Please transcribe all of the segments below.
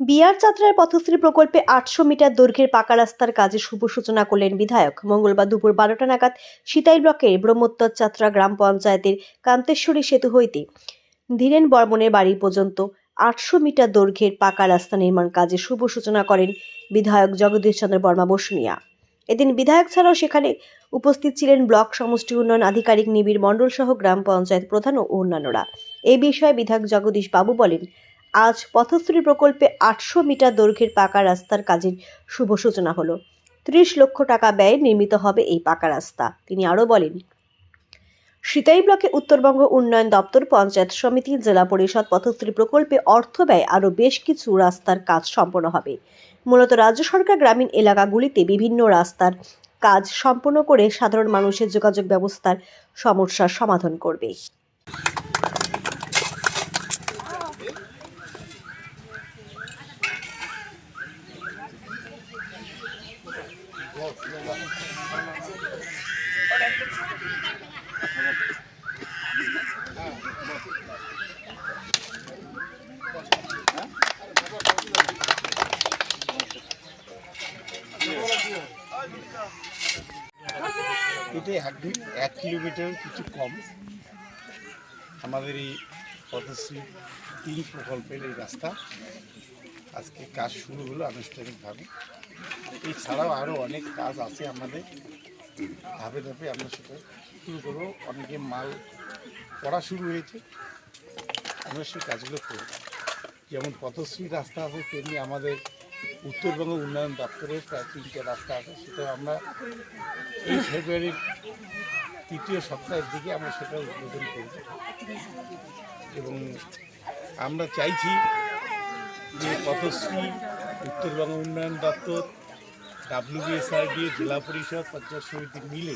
বিয়ার যাত্রার পথশ্রী প্রকল্পে আটশো মিটার দৈর্ঘ্যের পাকা রাস্তার কাজে শুভ সূচনা করলেন বিধায়ক। মঙ্গলবার দুপুর বারোটা নাগাদ সিতাই ব্লকের ব্রহ্মোত্তর যাত্রা গ্রাম পঞ্চায়েতের কান্তেশ্বরী সেতু হইতে ধীরেন বর্মনের বাড়ি পর্যন্ত আটশো মিটার দৈর্ঘ্যের পাকা রাস্তা নির্মাণ কাজে শুভ সূচনা করেন বিধায়ক জগদীশ চন্দ্র বর্মা বসুনিয়া এদিন বিধায়ক ছাড়াও সেখানে উপস্থিত ছিলেন ব্লক সমষ্টি উন্নয়ন আধিকারিক নিবিড় মণ্ডল সহ গ্রাম পঞ্চায়েত প্রধান ও অন্যান্যরা। এই বিষয়ে বিধায়ক জগদীশ বাবু বলেন, আজ পথশ্রী প্রকল্পে আটশো মিটার দৈর্ঘ্যের পাকা রাস্তার কাজের শুভ সূচনা হলো। ত্রিশ লক্ষ টাকা ব্যয়ে নির্মিত হবে এই পাকা রাস্তা। তিনি আরও বলেন সিতাই ব্লকে উত্তরবঙ্গ উন্নয়ন দপ্তর, পঞ্চায়েত সমিতি, জেলা পরিষদ পথশ্রী প্রকল্পে অর্থ ব্যয় আরও বেশ কিছু রাস্তার কাজ সম্পন্ন হবে। মূলত রাজ্য সরকার গ্রামীণ এলাকাগুলিতে বিভিন্ন রাস্তার কাজ সম্পন্ন করে সাধারণ মানুষের যোগাযোগ ব্যবস্থার সমস্যার সমাধান করবে। এটা এক এক কিলোমিটার কিছু কম। আমাদের এই পথশ্রী তিন প্রকল্পের এই রাস্তা। আজকে কাজ শুরু হলো আনুষ্ঠানিকভাবে। এছাড়াও আরও অনেক কাজ আছে আমাদের। ধাপে ধাপে আমরা সেটা শুরু করব। অনেকে মাল পড়া শুরু হয়েছে। আমরা সেই কাজগুলো করব যেমন পথশ্রী রাস্তা আছে, তেমনি আমাদের উত্তরবঙ্গ উন্নয়ন দপ্তরের প্রায় তিনটে রাস্তা আছে সেটা আমরা এই ফেব্রুয়ারির তৃতীয় সপ্তাহের দিকে আমরা সেটা উদ্বোধন করব এবং আমরা চাইছি যে পথশ্রী উত্তরবঙ্গ উন্নয়ন দপ্তর ডাব্লিউবিএসআরডি জেলা পরিষদ, পঞ্চায়েত সমিতি মিলে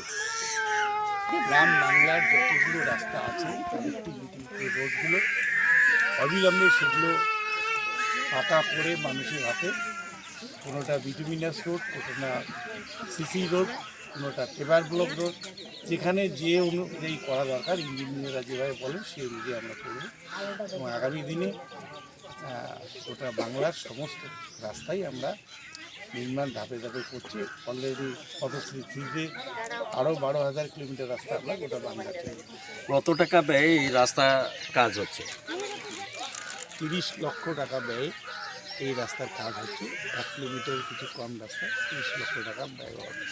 গ্রাম বাংলার যতগুলো রাস্তা আছে কানেক্টিভিটি রোডগুলো অবিলম্বে সেগুলো পাকা করে মানুষের হাতে কোনোটা বিটুমিনাস রোড কোনোটা সিসি রোড কোনোটা পেপার ব্লক রোড। যেখানে যে অনুযায়ী করা দরকার ইঞ্জিনিয়াররা যেভাবে বলেন সেই অনুযায়ী আমরা করব। এবং আগামী দিনে ওটা বাংলার সমস্ত রাস্তাই আমরা নির্মাণ ধাপে ধাপে করছি। অলরেডি পদশ্রী থ্রিতে আরও বারো হাজার কিলোমিটার রাস্তা আমরা গোটা চাই কত টাকা ব্যয়ে এই রাস্তা কাজ হচ্ছে? তিরিশ লক্ষ টাকা ব্যয়ে এই রাস্তার কাজ হচ্ছে এক কিলোমিটার কিছু কম রাস্তা তিরিশ লক্ষ টাকা ব্যয় হবে